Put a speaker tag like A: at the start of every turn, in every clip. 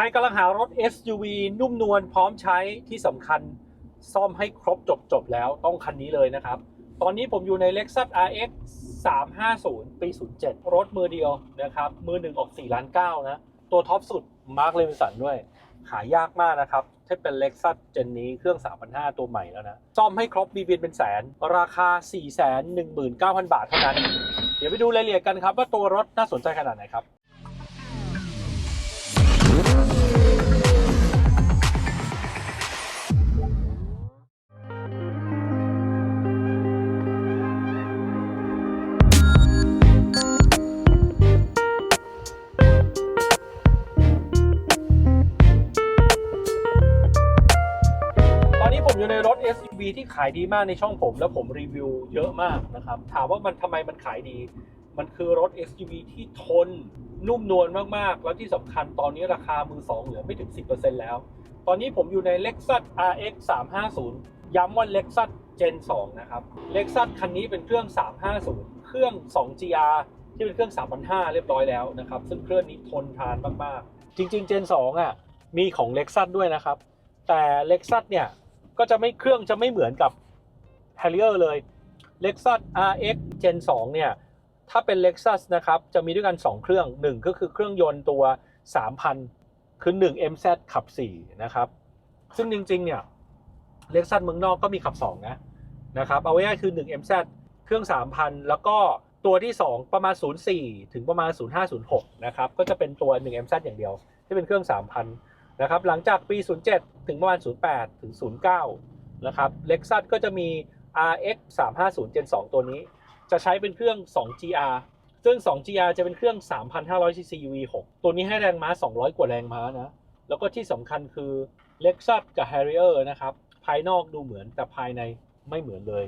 A: ครกำลังหารถ SUV นุ่มนวลพร้อมใช้ที่สำคัญซ่อมให้ครบจบจบแล้วต้องคันนี้เลยนะครับ ตอนนี้ผมอยู่ใน Lexus RX 350 ปี 07 รถมือเดียวนะครับ มือหนึ่งออก4ล้าน9นะ ตัวท็อปสุด Mark l e v i n s o n ด้วย หายากมากนะครับ ถ้าเป็น Lexus เจนนี้เครื่อง 3,500 ตัวใหม่แล้วนะ ซ่อมให้ครบมีบินเป็นแสน ราคา 419,000 บาทเท่านั้น เดี๋ยวไปดูรายละเอียดกันครับว่าตัวรถน่าสนใจขนาดไหนครับ ที่ขายดีมากในช่องผม แล้วผมรีวิวเยอะมากนะครับ ถามว่ามันทำไมมันขายดี มันคือรถ SUV ที่ทนนุ่มนวลมาก ๆ แล้วที่สำคัญตอนนี้ราคามือสองเหลือไม่ถึง 10%แล้ว ตอนนี้ผมอยู่ใน Lexus RX 350 ย้ำว่า Lexus Gen 2 นะครับ Lexus คันนี้เป็นเครื่อง 350 เครื่อง 2 GR ที่เป็นเครื่อง 3,500 เรียบร้อยแล้วนะครับ ซึ่งเครื่องนี้ทนทานมาก ๆ จริง ๆ Gen 2 อะ มีของ Lexus ด้วยนะครับ แต่ Lexus เนี่ย ก็จะไม่เครื่องจะไม่เหมือนกับ Harrier เลย Lexus RX Gen 2 เนี่ย ถ้าเป็น Lexus นะครับ จะมีด้วยกัน 2 เครื่อง 1 ก็คือเครื่องยนต์ตัว 3,000 คือ 1 MZ ขับ 4 นะครับ ซึ่งจริง ๆ เนี่ย Lexus เมืองนอกก็มีขับ 2 นะนะครับ เอาไว้ง่ายๆคือ 1 MZ เครื่อง 3,000 แล้วก็ตัวที่ 2 ประมาณ 04 ถึงประมาณ 0506 นะครับ ก็จะเป็นตัว 1 MZ อย่างเดียว ที่เป็นเครื่อง 3,000 นะครับหลังจากปี 07 ถึงประมาณ 08 ถึง 09 นะครับ Lexus ก็จะมี RX 350 Gen 2 ตัวนี้ จะใช้เป็นเครื่อง 2 GR ซึ่ง 2 GR จะเป็นเครื่อง 3,500 cc V6 ตัวนี้ให้แรงม้า 200 กว่าแรงม้านะ แล้วก็ที่สำคัญคือ Lexus กับ Harrier นะครับ ภายนอกดูเหมือนแต่ภายในไม่เหมือนเลย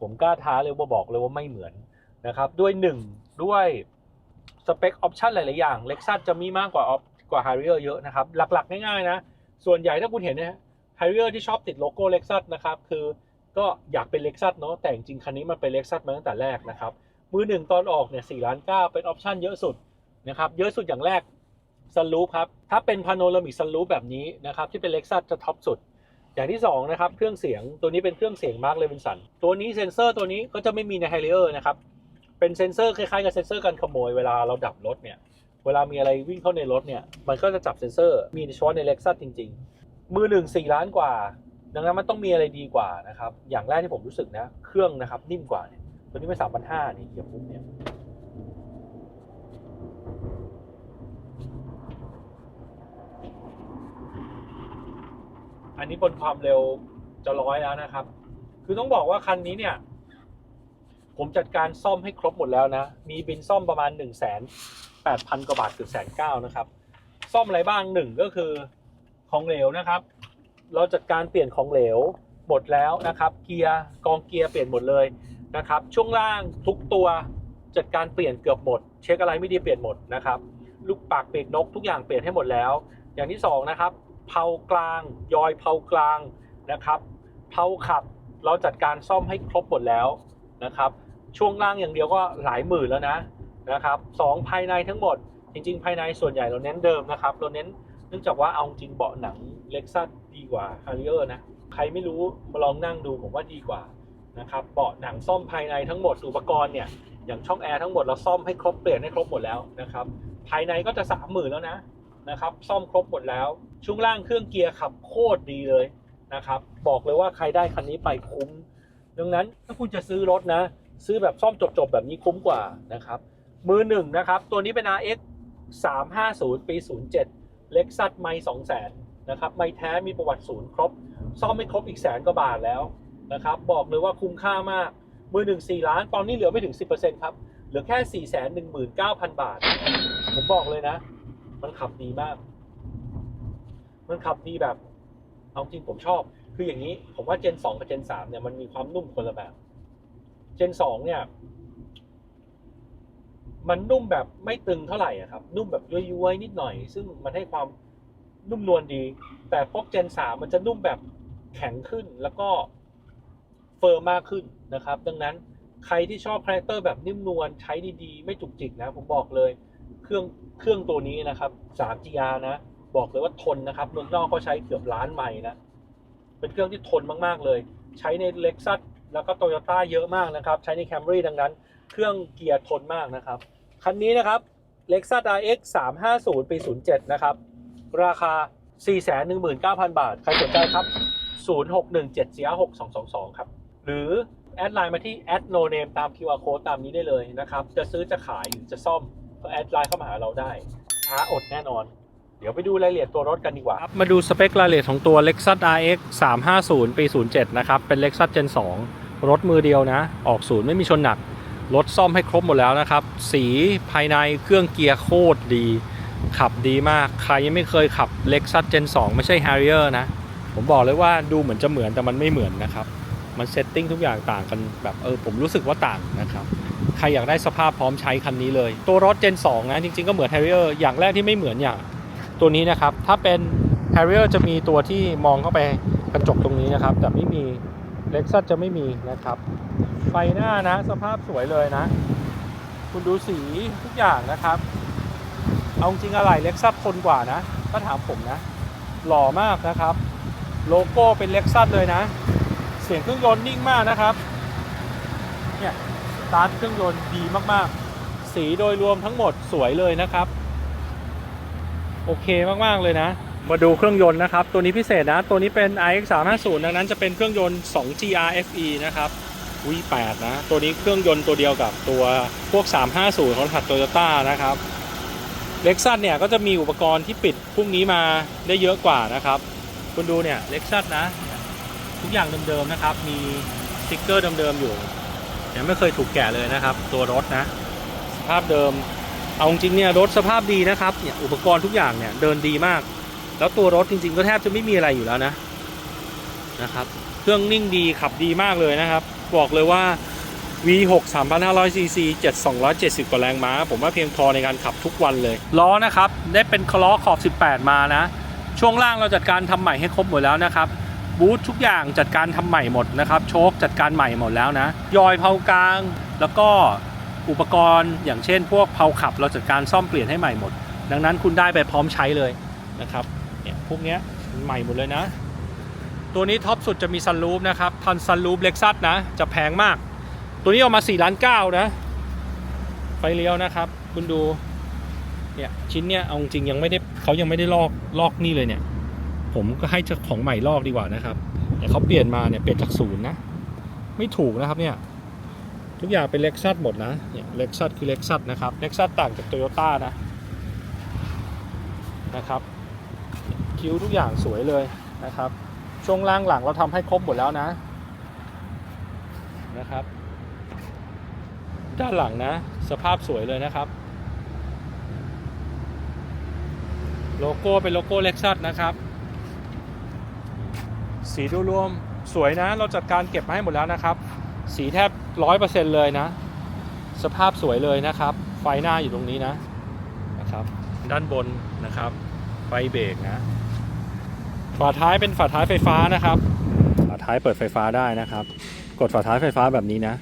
A: ผมกล้าท้าเลยว่าบอกเลยว่าไม่เหมือนนะครับ ด้วย 1 ด้วยสเปคออปชันหลาย ๆ อย่าง Lexus จะมีมากกว่า กว่า Harrier เยอะนะครับ หลักๆ ง่ายๆนะ ส่วนใหญ่ถ้าคุณเห็นนะฮะ Harrier ที่ชอบติดโลโก้ Lexus นะครับ คือก็อยากเป็น Lexus เนาะแต่จริงคันนี้มันเป็น Lexus มาตั้งแต่แรกนะครับ มือหนึ่งตอนออกเนี่ย4ล้าน9เป็นออปชันเยอะสุดนะครับ เยอะสุดอย่างแรกซันรูฟครับ ถ้าเป็นพาโนรามิกซันรูฟแบบนี้นะครับที่เป็น Lexus จะท็อปสุด อย่างที่2นะครับเครื่องเสียงตัวนี้เป็นเครื่องเสียง Mark Levinson ตัวนี้เซนเซอร์ตัวนี้ก็จะไม่มีใน Harrier นะครับเป็นเซนเซอร์คล้ายๆกับเซนเซอร์การขโมยเวลาเราดับรถเนี่ย เวลามีอะไรวิ่งเข้าในรถเนี่ย มันก็จะจับเซนเซอร์ มีเฉพาะใน Lexus จริง ๆ มือหนึ่งสี่ล้านกว่า ดังนั้นมันต้องมีอะไรดีกว่านะครับ อย่างแรกที่ผมรู้สึกนะ เครื่องนะครับนิ่มกว่าเนี่ย ตัวนี้เป็นสามพันห้านี่เหยียบปุ๊บเนี่ย อันนี้บนความเร็วจะร้อยแล้วนะครับ คือต้องบอกว่าคันนี้เนี่ย ผมจัดการซ่อมให้ครบหมดแล้วนะ มีบินซ่อมประมาณ1นึ่งแสนแปดพันกว่าบาทเกือบแสนเก้านะครับ ซ่อมอะไรบ้างหนึ่งก็คือของเหลวนะครับ เราจัดการเปลี่ยนของเหลวหมดแล้วนะครับ เกียร์กองเกียร์เปลี่ยนหมดเลยนะครับ ช่วงล่างทุกตัวจัดการเปลี่ยนเกือบหมด เช็คอะไรไม่ดีเปลี่ยนหมดนะครับลูกปากปีกนกทุกอย่างเปลี่ยนให้หมดแล้ว อย่างที่สองนะครับเพากลาง ยอยเพากลางนะครับเพาขับเราจัดการซ่อมให้ครบหมดแล้วนะครับ ช่วงล่างอย่างเดียวก็หลายหมื่นแล้วนะนะครับสองภายในทั้งหมด จริง ๆ ภายในส่วนใหญ่เราเน้นเดิมนะครับ เราเน้นเนื่องจากว่าเอาจริงเบาะหนังเล็กซัสดีกว่า Harrier นะใครไม่รู้มาลองนั่งดูผมว่าดีกว่านะครับเบาะหนังซ่อมภายในทั้งหมดอุปกรณ์เนี่ยอย่างช่องแอร์ทั้งหมดเราซ่อมให้ครบเปลี่ยนให้ครบหมดแล้วนะครับภายในก็จะสามหมื่นแล้วนะนะครับซ่อมครบหมดแล้ว ช่วงล่างเครื่องเกียร์ขับโคตรดีเลยนะครับบอกเลยว่าใครได้คันนี้ไปคุ้มดังนั้นถ้าคุณจะซื้อรถนะ ซื้อแบบซ่อมจบๆ แบบนี้คุ้มกว่านะครับ มือหนึ่งนะครับ ตัวนี้เป็น RX 350 ปี 07เล็กซัสไม่200,000นะครับ ไม่แท้มีประวัติศูนย์ครบ ซ่อมไม่ครบอีกแสนกว่าบาทแล้วนะครับ บอกเลยว่าคุ้มค่ามาก มือหนึ่ง4ล้าน ตอนนี้เหลือไม่ถึง 10%ครับ เหลือแค่419,000บาท ผมบอกเลยนะ มันขับดีมาก มันขับดีแบบ เอาจริงผมชอบ คืออย่างนี้ ผมว่า Gen 2 กับ Gen 3เนี่ย มันมีความนุ่มคนละแบบ Gen 2เนี่ย มันนุ่มแบบไม่ตึงเท่าไหร่อะครับ นุ่มแบบย้วยๆนิดหน่อย ซึ่งมันให้ความนุ่มนวลดี แต่พวก Gen 3มันจะนุ่มแบบแข็งขึ้นแล้วก็เฟิร์มมากขึ้นนะครับ ดังนั้นใครที่ชอบคาแรคเตอร์แบบนิ่มนวลใช้ดีๆ ไม่จุกจิกนะ ผมบอกเลย เครื่องเครื่องตัวนี้นะครับ 3 GR นะ บอกเลยว่าทนนะครับเมืองนอกก็ใช้เกือบล้านไมล์นะ เป็นเครื่องที่ทนมากๆเลย ใช้ในเล็กซัส แล้วก็โตโยต้าเยอะมากนะครับ ใช้ในแคมรี่ดังนั้น เครื่องเกียร์ทนมากนะครับ คันนี้นะครับ Lexus RX 350 ปี 07 นะครับ ราคา 419,000 บาท ใครสนใจครับ 0617462222 ครับ หรือ แอดไลน์มาที่แอด no name ตาม QR code ตามนี้ได้เลยนะครับ จะซื้อจะขายหรือจะซ่อมก็แอดไลน์เข้ามาหาเราได้ช้าอดแน่นอน เดี๋ยวไปดูรายละเอียดตัวรถกันดีกว่า มาดูสเปครายละเอียดของตัว Lexus RX 350 ปี 07 นะครับ เป็น Lexus Gen 2 รถมือเดียวนะ ออกศูนย์ไม่มีชนหนัก รถซ่อมให้ครบหมดแล้วนะครับ สีภายในเครื่องเกียร์โคตรดี ขับดีมาก ใครยังไม่เคยขับ Lexus Gen 2 ไม่ใช่ Harrier นะ ผมบอกเลยว่าดูเหมือนจะเหมือนแต่มันไม่เหมือนนะครับ มันเซตติ้งทุกอย่างต่างกันแบบเออผมรู้สึกว่าต่างนะครับใครอยากได้สภาพพร้อมใช้คันนี้เลย ตัวรถ Gen 2 นะ จริงๆก็เหมือน Harrier อย่างแรกที่ไม่เหมือนอย่าง ตัวนี้นะครับ ถ้าเป็น Harrier จะมีตัวที่มองเข้าไปกระจกตรงนี้นะครับ แต่ไม่มี Lexus จะไม่มีนะครับ ไฟหน้านะสภาพสวยเลยนะ คุณดูสีทุกอย่างนะครับ เอาจริงอะไร Lexus ทนกว่านะถ้าถามผมนะ หล่อมากนะครับ โลโก้เป็น Lexus เลยนะ เสียงเครื่องยนต์นิ่งมากนะครับ เนี่ยสตาร์ทเครื่องยนต์ดีมากๆ สีโดยรวมทั้งหมดสวยเลยนะครับ โอเคมากๆเลยนะ มาดูเครื่องยนต์นะครับ ตัวนี้พิเศษนะ ตัวนี้เป็น iX 3 5 0ดังนั้นจะเป็นเครื่องยนต์2 GRFE นะครับ V8 นะ ตัวนี้เครื่องยนต์ตัวเดียวกับตัวพวก 350 ของถัดโตโยต้านะครับเล็กซัสเนี่ยก็จะมีอุปกรณ์ที่ปิดพวกนี้มาได้เยอะกว่านะครับ คุณดูเนี่ยเล็กซัสนะ ทุกอย่างเดิมๆนะครับ มีสติ๊กเกอร์เดิมๆอยู่ยังไม่เคยถูกแกะเลยนะครับ ตัวรถนะ สภาพเดิม เอาจริงเนี่ยรถสภาพดีนะครับเนี่ยอุปกรณ์ทุกอย่างเนี่ยเดินดีมาก แล้วตัวรถจริง ๆ ก็แทบจะไม่มีอะไรอยู่แล้วนะนะครับเครื่องนิ่งดีขับดีมากเลยนะครับ บอกเลยว่า V6 3,500cc 7,270 กว่าแรงม้า ผมว่าเพียงพอในการขับทุกวันเลย ล้อนะครับ ได้เป็นคล้อขอบ 18 มานะ ช่วงล่างเราจัดการทำใหม่ให้ครบหมดแล้วนะครับ บูททุกอย่างจัดการทำใหม่หมดนะครับ โชคจัดการใหม่หมดแล้วนะ ยอยเผากลาง แล้วก็ อุปกรณ์ อย่างเช่น พวกเผาขับเราจัดการซ่อมเปลี่ยนให้ใหม่หมด ดังนั้นคุณได้ไปพร้อมใช้เลยนะครับเนี่ยพวกเนี้ยใหม่หมดเลยนะ ตัวนี้ท็อปสุดจะมีซันรูฟนะครับทันซันรูฟเล็กซัสนะจะแพงมาก ตัวนี้เอามา4ล้านเก้านะไฟเลี้ยวนะครับ คุณดูเนี่ยชิ้นเนี้ยเอาจริงยังไม่ได้เขายังไม่ได้ลอกลอกนี่เลยเนี่ย ผมก็ให้เจ้าของใหม่ลอกดีกว่านะครับเนี่ยเขาเปลี่ยนมาเนี่ยเปลี่ยนจากศูนย์นะ ไม่ถูกนะครับเนี่ย ทุกอย่างเป็นเล็กซัสหมดนะเล็กซัสคือเล็กซัสนะครับเล็กซัสต่างจากโตโยต้านะนะครับ คิ้วทุกอย่างสวยเลยนะครับ ช่วงล่างหลังเราทำให้ครบหมดแล้วนะนะครับ ด้านหลังนะ สภาพสวยเลยนะครับ โลโก้เป็นโลโก้เล็กซัสนะครับ สีดูรวมสวยนะ เราจัดการเก็บมาให้หมดแล้วนะครับ สีแทบ ร้อยเปอร์เซ็นต์เลยนะ สภาพสวยเลยนะครับ ไฟหน้าอยู่ตรงนี้นะนะครับ ด้านบนนะครับ ไฟเบรกนะฝาท้ายเป็นฝาท้ายไฟฟ้านะครับ ฝาท้ายเปิดไฟฟ้าได้นะครับ กดฝาท้ายไฟฟ้าแบบนี้นะ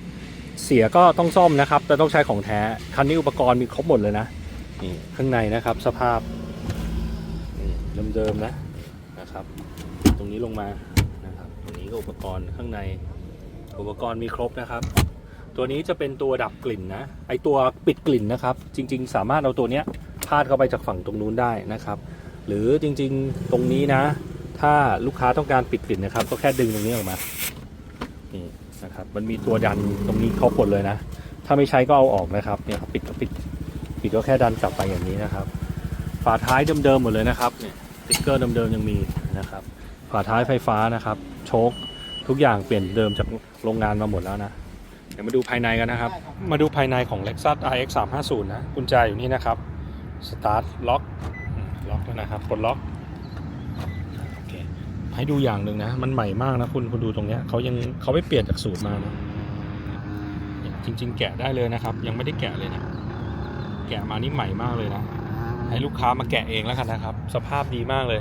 A: เสียก็ต้องซ่อมนะครับ แต่ต้องใช้ของแท้ คันนี้อุปกรณ์มีครบหมดเลยนะนี่ข้างในนะครับสภาพนี่เดิมๆนะนะครับ ตรงนี้ลงมานะครับ ตรงนี้ก็อุปกรณ์ข้างใน อุปกรณ์มีครบนะครับ ตัวนี้จะเป็นตัวดับกลิ่นนะ ไอตัวปิดกลิ่นนะครับ จริง ๆ สามารถเอาตัวเนี้ยพาดเข้าไปจากฝั่งตรงนู้นได้นะครับ หรือจริงๆตรงนี้นะ ถ้าลูกค้าต้องการปิดกลิ่นนะครับ ก็แค่ดึงตรงนี้ออกมานี่นะครับมันมีตัวดันตรงนี้ครบหมดเลยนะ ถ้าไม่ใช้ก็เอาออกนะครับเนี่ยครับปิดก็ปิดปิดก็แค่ดันกลับไปอย่างนี้นะครับ ฝาท้ายเดิมๆหมดเลยนะครับเนี่ยสติ๊กเกอร์เดิมๆยังมีนะครับ ฝาท้ายไฟฟ้านะครับ โชค ทุกอย่างเปลี่ยนเดิมจากโรงงานมาหมดแล้วนะ เดี๋ยวมาดูภายในกันนะครับ มาดูภายในของ Lexus RX 350นะกุญแจอยู่นี่นะครับ Start ล็อกล็อกแล้วนะครับกดล็อกโอเคให้ดูอย่างหนึ่งนะ มันใหม่มากนะคุณคุณดูตรงเนี้ยเขายังเขาไม่เปลี่ยนจากสูตรมานะเนี่ยจริง ๆ แกะได้เลยนะครับ ยังไม่ได้แกะเลยนะ แกะมานี่ใหม่มากเลยนะ ให้ลูกค้ามาแกะเองแล้วกันนะครับ สภาพดีมากเลย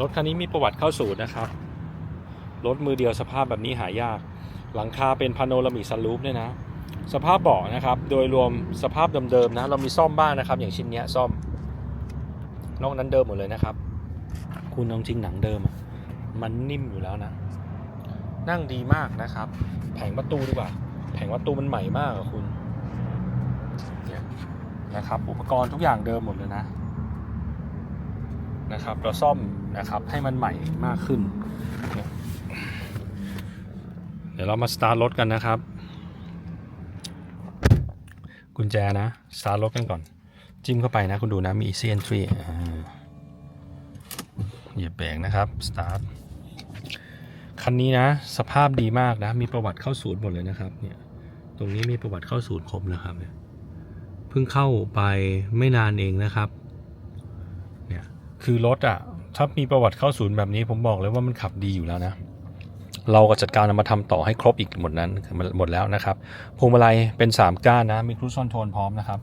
A: รถคันนี้มีประวัติเข้าสูตรนะครับ รถมือเดียวสภาพแบบนี้หายาก หลังคาเป็นพาโนรามิกซันรูฟเนี่ยนะ สภาพเบาะนะครับ โดยรวมสภาพเดิมๆนะ เรามีซ่อมบ้างนะครับ อย่างชิ้นเนี้ยซ่อม นอกนั้นเดิมหมดเลยนะครับ คุณเอาจริงหนังเดิม มันนิ่มอยู่แล้วนะ นั่งดีมากนะครับ แผงประตูดีกว่า แผงประตูมันใหม่มากอะคุณนะครับ อุปกรณ์ทุกอย่างเดิมหมดเลยนะนะครับ เราซ่อมนะครับให้มันใหม่มากขึ้น ดี๋ยวเรามาสตาร์ทรถกันนะครับ กุญแจนะ สตาร์ทรถกันก่อน จิ้มเข้าไปนะ คุณดูนะ มี easy entry อ่าเหยียบเบรกนะครับ สตาร์ท คันนี้นะ สภาพดีมากนะ มีประวัติเข้าศูนย์หมดเลยนะครับ เนี่ย ตรงนี้มีประวัติเข้าศูนย์ครบนะครับเนี่ย เพิ่งเข้าไปไม่นานเองนะครับ เนี่ย คือรถอะถ้ามีประวัติเข้าศูนย์แบบนี้ผมบอกเลยว่ามันขับดีอยู่แล้วนะ เราก็จัดการเอามาทำต่อให้ครบอีกหมดนั้นหมดแล้วนะครับพวงมาลัยเป็น 3 ก้านนะมีครูซอนโทรลพร้อมนะครับ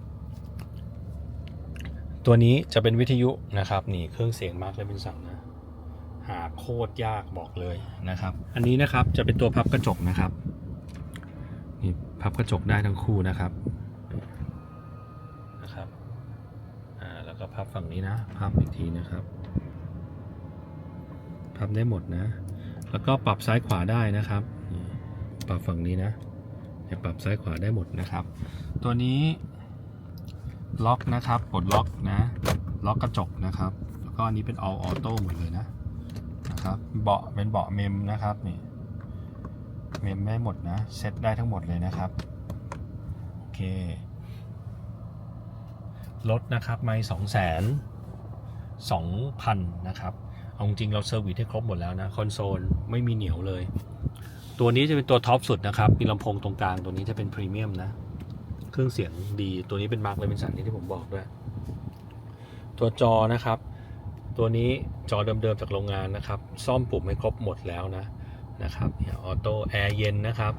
A: ตัวนี้จะเป็นวิทยุนะครับนี่เครื่องเสียงมาร์คและเป็นสั่งนะหาโคตรยากบอกเลยนะครับ อันนี้นะครับจะเป็นตัวพับกระจกนะครับนี่พับกระจกได้ทั้งคู่นะครับนะครับอ่าแล้วก็พับฝั่งนี้นะ พับอีกทีนะครับ พับได้หมดนะ แล้วก็ปรับซ้ายขวาได้นะครับ ปรับฝั่งนี้นะเนี่ยปรับซ้ายขวาได้หมดนะครับ ตัวนี้ล็อกนะครับปลดล็อกนะ ล็อกกระจกนะครับ แล้วก็อันนี้เป็น all auto หมดเลยนะนะครับเบาะเป็นเบาะเมมนะครับนี่เมมได้หมดนะเซ็ตได้ทั้งหมดเลยนะครับโอเครถนะครับไม่สองแสนสองพันนะครับ เอาจริงเราเซอร์วิสให้ครบหมดแล้วนะคอนโซลไม่มีเหนียวเลย ตัวนี้จะเป็นตัวท็อปสุดนะครับ มีลำโพงตรงกลางตัวนี้จะเป็นพรีเมียมนะ เครื่องเสียงดีตัวนี้เป็นมาร์กเลยเป็นสันที่ผมบอกด้วย ตัวจอนะครับ ตัวนี้จอเดิมๆจากโรงงานนะครับ ซ่อมปุ่มให้ครบหมดแล้วนะนะครับออโต้แอร์เย็นนะครับ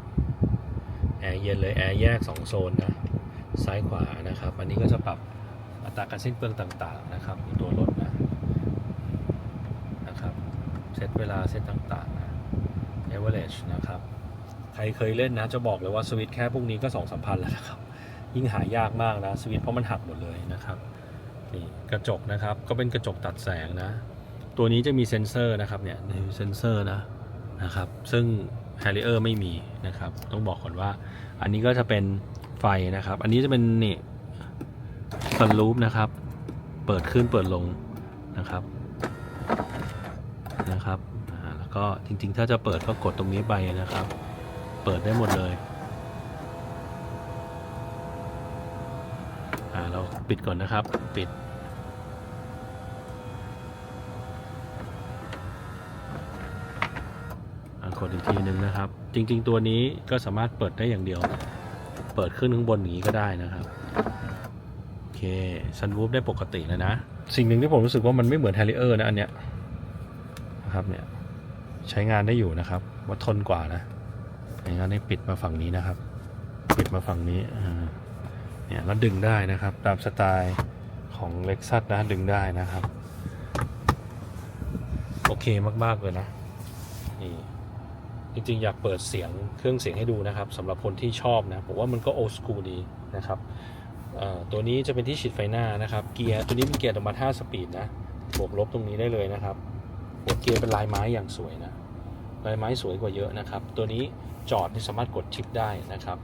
A: แอร์เย็นเลยแอร์แยก 2 โซนนะซ้ายขวานะครับ อันนี้ก็จะปรับอัตราการสิ้นเปลืองต่างๆนะครับในตัวรถนะ เซตเวลาเซตต่างๆนะ average นะครับ ใครเคยเล่นนะจะบอกเลยว่าสวิตแค่พวกนี้ก็2 3 0 0พันแล้วนะครับ ยิ่งหายากมากนะสวิตเพราะมันหักหมดเลยนะครับนี่กระจกนะครับก็เป็นกระจกตัดแสงนะ ตัวนี้จะมีเซ็นเซอร์นะครับเนี่ยเซ็นเซอร์นะนะครับซึ่ง Harrier ไม่มีนะครับ ต้องบอกก่อนว่า อันนี้ก็จะเป็นไฟนะครับ อันนี้จะเป็นนี่ซันรูฟนะครับ เปิดขึ้นเปิดลงนะครับ นะครับแล้วก็จริง ๆ ถ้าจะเปิดก็กดตรงนี้ไปนะครับ เปิดได้หมดเลยอ่าเราปิดก่อนนะครับ ปิดอะกดอีกทีหนึ่งนะครับ จริง ๆ ตัวนี้ก็สามารถเปิดได้อย่างเดียว เปิดขึ้นข้างบนอย่างนี้ก็ได้นะครับ โอเคซันวูฟได้ปกติแล้วนะ สิ่งหนึ่งที่ผมรู้สึกว่ามันไม่เหมือน Harrier นะอันเนี้ย นะครับเนี่ยใช้งานได้อยู่นะครับว่าทนกว่านะอย่างนั้นให้ปิดมาฝั่งนี้นะครับ ปิดมาฝั่งนี้เนี่ยแล้วดึงได้นะครับ ตามสไตล์ของ Lexus นะดึงได้นะครับ โอเคมาก ๆ เลยนะนี่จริง ๆ อยากเปิดเสียงเครื่องเสียงให้ดูนะครับสำหรับคนที่ชอบนะผมว่ามันก็โอ s คูดีนะครับตัวนี้จะเป็นที่ฉีดไฟหน้านะครับ เกียร์ตัวนี้เป็นเกียร์ธรรมดา5สปีดนะบวกลบตรงนี้ได้เลยนะครับ หัวเกียร์เป็นลายไม้อย่างสวยนะลายไม้สวยกว่าเยอะนะครับ ตัวนี้จอดที่สามารถกดชิปได้นะครับ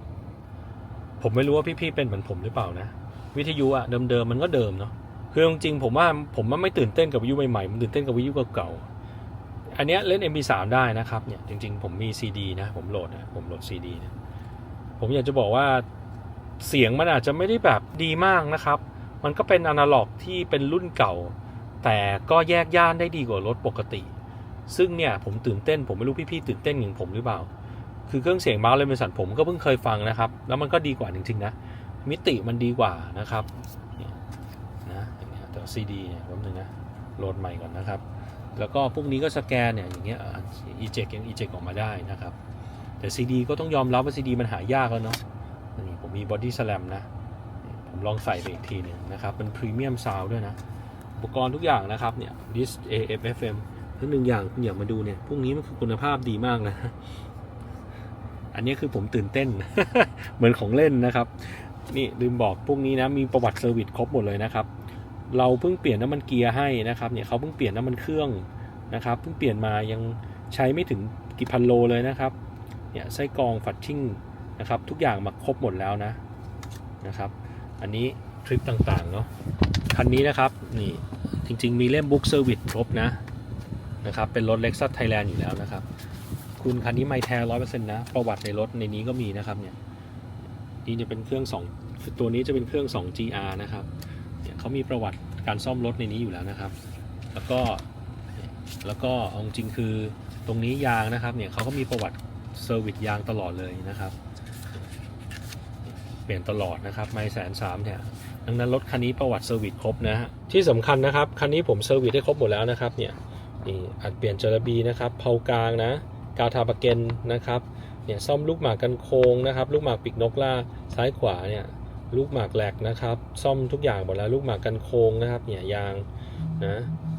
A: ผมไม่รู้ว่าพี่ๆเป็นเหมือนผมหรือเปล่านะ วิทยุอะเดิมๆมันก็เดิมเนาะคือจริงๆผมว่าผมว่าไม่ตื่นเต้นกับวิทยุใหม่ๆมันตื่นเต้นกับวิทยุเก่าๆอันนี้เล่น MP3 ได้นะครับเนี่ยจริงๆ ผมมี CD นะผมโหลดนะผมโหลด CD นะผมอยากจะบอกว่าเสียงมันอาจจะไม่ได้แบบดีมากนะครับ มันก็เป็นอนาล็อกที่เป็นรุ่นเก่า แต่ก็แยกย่านได้ดีกว่ารถปกติ ซึ่งเนี่ยผมตื่นเต้นผมไม่รู้พี่ๆตื่นเต้นอย่างผมหรือเปล่า คือเครื่องเสียงมาร์คเลนเบสันผมก็เพิ่งเคยฟังนะครับ แล้วมันก็ดีกว่าจริงๆนะ มิติมันดีกว่านะครับนี่นะอย่างเงี้ยแต่ซีดีเนี่ยแป๊บนึงนะโหลดใหม่ก่อนนะครับ แล้วก็พวกนี้ก็สแกนเนี่ยอย่างเงี้ยอีเจกยังอีเจกออกมาได้นะครับ แต่ซีดีก็ต้องยอมรับว่าซีดีมันหายากแล้วเนาะนี่ผมมีบอดี้สแลมนะ ผมลองใส่ไปอีกทีหนึ่งนะครับเป็นพรีเมียมซาวด้วยนะ ปกรณ์ทุกอย่างนะครับเนี่ยดิส AF FM ทั้งหนึ่งอย่างคุณอยากมาดูเนี่ยพวกนี้มันคือคุณภาพดีมากนะอันนี้คือผมตื่นเต้น เหมือนของเล่นนะครับ นี่ลืมบอกพวกนี้นะมีประวัติเซอร์วิสครบหมดเลยนะครับ เราเพิ่งเปลี่ยนน้ำมันเกียร์ให้นะครับเนี่ยเขาเพิ่งเปลี่ยนน้ำมันเครื่องนะครับเพิ่งเปลี่ยนมายังใช้ไม่ถึงกี่พันโลเลยนะครับเนี่ยไส้กรองฝัดชิ่งนะครับ ทุกอย่างมาครบหมดแล้วนะนะครับ อันนี้ ทริปต่างๆเนาะคันนี้นะครับนี่จริง ๆ มีเล่มบุ๊กเซอร์วิสครบนะนะครับเป็นรถ Lexus Thailand อยู่แล้วนะครับ คุณคันนี้ไม่แท้ร้อยเปอร์เซ็นต์นะ ประวัติในรถในนี้ก็มีนะครับเนี่ยนี่จะเป็นเครื่อง2ตัวนี้จะเป็นเครื่อง 2 GR นะครับเนี่ยเขามีประวัติการซ่อมรถในนี้อยู่แล้วนะครับ แล้วก็แล้วก็อาจริงคือตรงนี้ยางนะครับเนี่ยเขาก็มีประวัติเซอร์วิสยางตลอดเลยนะครับ เปลี่ยนตลอดนะครับ ไม่แสนสามเนี่ย ดังนั้นรถคันนี้ประวัติเซอร์วิสครบนะฮะที่สำคัญนะครับคันนี้ผมเซอร์วิสได้ครบหมดแล้วนะครับเนี่ยนี่อัดเปลี่ยนจระบีนะครับเพากลางนะกาวทาปะเกนนะครับเนี่ยซ่อมลูกหมากกันโค้งนะครับ ลูกหมากปีกนกล่าซ้ายขวาเนี่ยลูกหมากแหลกนะครับ ซ่อมทุกอย่างหมดแล้วลูกหมากกันโค้งนะครับเนี่ยยางนะ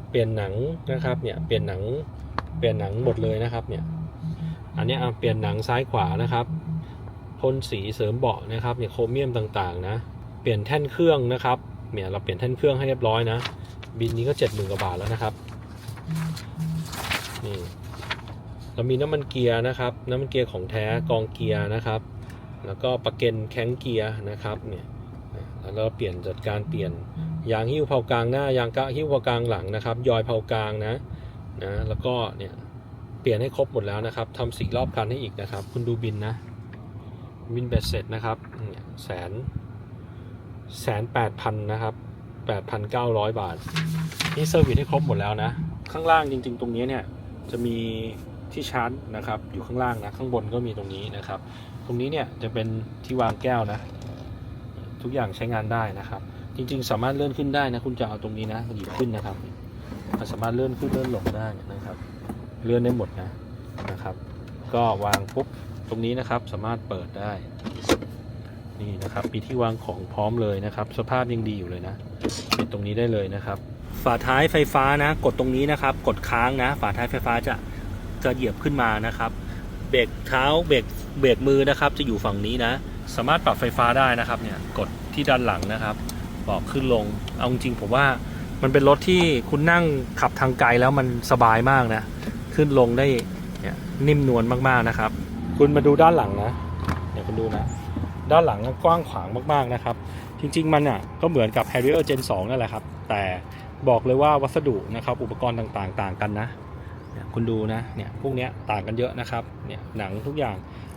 A: เปลี่ยนหนังนะครับเนี่ยเปลี่ยนหนังเปลี่ยนหนังหมดเลยนะครับเนี่ยอันนี้เปลี่ยนหนังซ้ายขวานะครับพ่นสีเสริมเบาะนะครับเนี่ยโครเมียมต่างๆนะ ปลี่ยนแท่นเครื่องนะครับเนี่ยเราเปลี่ยนแท่นเครื่องให้เรียบร้อยนะ บินนี้ก็เจ็ดหมื่นกว่าบาทแล้วนะครับนี่เรามีน้ำมันเกียร์นะครับ น้ำมันเกียร์ของแท้กองเกียร์นะครับ แล้วก็ประเก็นแข้งเกียร์นะครับเนี่ยแล้วเราเปลี่ยนจัดการเปลี่ยนยางหิ้วเผากลางหน้ายางกะหิ้วเผากลางหลังนะครับ ยอยเผากลางนะนะแล้วก็เนี่ยเปลี่ยนให้ครบหมดแล้วนะครับทำสีรอบคันให้อีกนะครับ คุณดูบินนะบินเบ็ดเสร็จนะครับเนี่ยแสน แสนแปดพันนะครับแปดพันเก้าร้อยบาท นี่เซอร์วิสให้ครบหมดแล้วนะ ข้างล่างจริง ๆ ตรงนี้เนี่ยจะมีที่ชาร์จนะครับ อยู่ข้างล่างนะ ข้างบนก็มีตรงนี้นะครับ ตรงนี้เนี่ยจะเป็นที่วางแก้วนะ ทุกอย่างใช้งานได้นะครับ จริง ๆ สามารถเลื่อนขึ้นได้นะ คุณจะเอาตรงนี้นะหยิบขึ้นนะครับมันสามารถเลื่อนขึ้นเลื่อนลงได้นะครับ เลื่อนได้หมดนะนะครับ ก็วางปุ๊บตรงนี้นะครับสามารถเปิดได้ นี่นะครับมีที่วางของพร้อมเลยนะครับ สภาพยังดีอยู่เลยนะปิดตรงนี้ได้เลยนะครับ ฝาท้ายไฟฟ้านะ กดตรงนี้นะครับ กดค้างนะ ฝาท้ายไฟฟ้าจะจะเหยียบขึ้นมานะครับ เบรกเท้าเบรกเบรกมือนะครับ จะอยู่ฝั่งนี้นะ สามารถปรับไฟฟ้าได้นะครับเนี่ยกดที่ด้านหลังนะครับบอกขึ้นลงเอาจริงผมว่ามันเป็นรถที่คุณนั่งขับทางไกลแล้วมันสบายมากนะ ขึ้นลงได้เนี่ยนิ่มนวลมากๆนะครับ คุณมาดูด้านหลังนะเดี๋ยวคุณดูนะ ด้านหลังกว้างขวางมากๆนะครับ จริง ๆ มันอะก็เหมือนกับ Harrier Gen 2 นั่นแหละครับ แต่บอกเลยว่าวัสดุนะครับอุปกรณ์ต่างๆ ต่างกันนะเนี่ยคุณดูนะเนี่ยพวกนี้ต่างกันเยอะนะครับเนี่ยหนังทุกอย่าง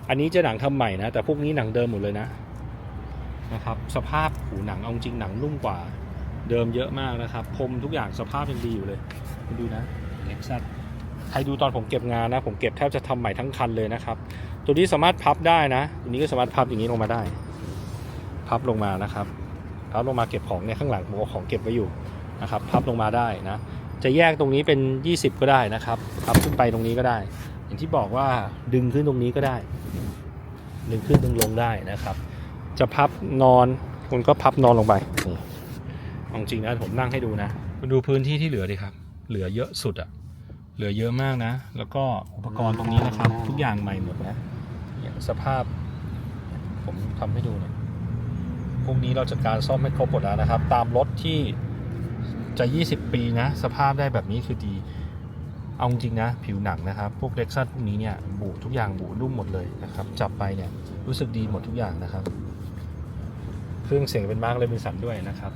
A: อันนี้จะหนังทำใหม่นะ แต่พวกนี้หนังเดิมหมดเลยนะนะครับ สภาพหูหนังเอาจริงหนังนุ่มกว่าเดิมเยอะมากนะครับพรมทุกอย่างสภาพยังดีอยู่เลยคุณดูนะเล็กซัสใครดูตอนผมเก็บงานนะ ผมเก็บแทบจะทำใหม่ทั้งคันเลยนะครับ ตัวนี้สามารถพับได้นะ ตัวนี้ก็สามารถพับอย่างนี้ลงมาได้ พับลงมานะครับ พับลงมาเก็บของเนี่ยข้างหลังผมเอาของเก็บไว้อยู่นะครับ พับลงมาได้นะ จะแยกตรงนี้เป็น 20 ก็ได้นะครับ พับขึ้นไปตรงนี้ก็ได้ อย่างที่บอกว่าดึงขึ้นตรงนี้ก็ได้ ดึงขึ้นดึงลงได้นะครับ จะพับนอนคุณก็พับนอนลงไปนี่จริงนะผมนั่งให้ดูนะคุณดูพื้นที่ที่เหลือดิครับ เหลือเยอะสุดอะเหลือเยอะมากนะ แล้วก็อุปกรณ์ตรงนี้นะครับ ทุกอย่างใหม่หมดนะ เนี่ยสภาพ ผมทำให้ดูเนี่ยพรุ่งนี้เราจัดการซ่อมให้ครบหมดแล้วนะครับ ตามรถที่จะ 20 ปีนะ สภาพได้แบบนี้คือดี เอาจริงนะ ผิวหนังนะครับ พวกเล็กซัสพวกนี้เนี่ยบูทุกอย่างบูนุ่มหมดเลยนะครับ จับไปเนี่ยรู้สึกดีหมดทุกอย่างนะครับ เครื่องเสียงเป็นมาร์กเลยเป็นสันด้วยนะครับ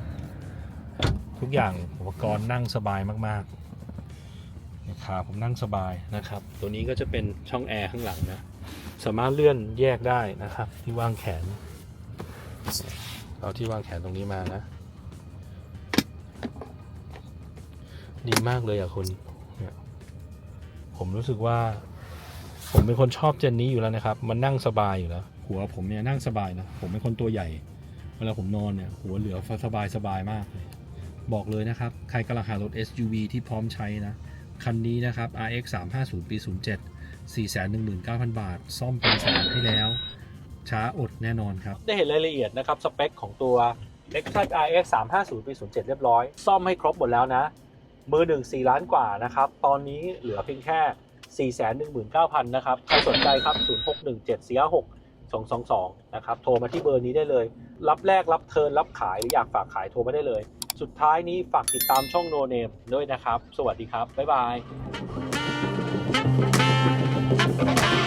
A: ทุกอย่างอุปกรณ์นั่งสบายมากๆนะครับผมนั่งสบายนะครับ ตัวนี้ก็จะเป็นช่องแอร์ข้างหลังนะ สามารถเลื่อนแยกได้นะครับ ที่วางแขน เอาที่วางแขนตรงนี้มานะ ดีมากเลยอะคุณเนี่ยผมรู้สึกว่า ผมเป็นคนชอบเจนนี้อยู่แล้วนะครับ มันนั่งสบายอยู่แล้ว หัวผมเนี่ยนั่งสบายนะ ผมเป็นคนตัวใหญ่ เวลาผมนอนเนี่ย หัวเหลือสบายสบายมากเลยบอกเลยนะครับ ใครกำลังหารถ SUV ที่พร้อมใช้นะ คันนี้นะครับ RX 350ปี 07 419,000 บาท ซ่อมเป็นแสนให้แล้ว ช้าอดแน่นอนครับ ได้เห็นรายละเอียดนะครับ สเปคของตัว Lexus RX 350ปี07 เรียบร้อย ซ่อมให้ครบหมดแล้วนะ มือหนึ่ง4ล้านกว่านะครับ ตอนนี้เหลือเพียงแค่ 419,000 นะครับ ใครสนใจครับ 061746 222 นะครับ โทรมาที่เบอร์นี้ได้เลย รับแลกรับเทิร์นรับขายหรืออยากฝากขายโทรมาได้เลย สุดท้ายนี้ฝากติดตามช่องโนเนมด้วยนะครับ สวัสดีครับ บ๊ายบาย Thank you.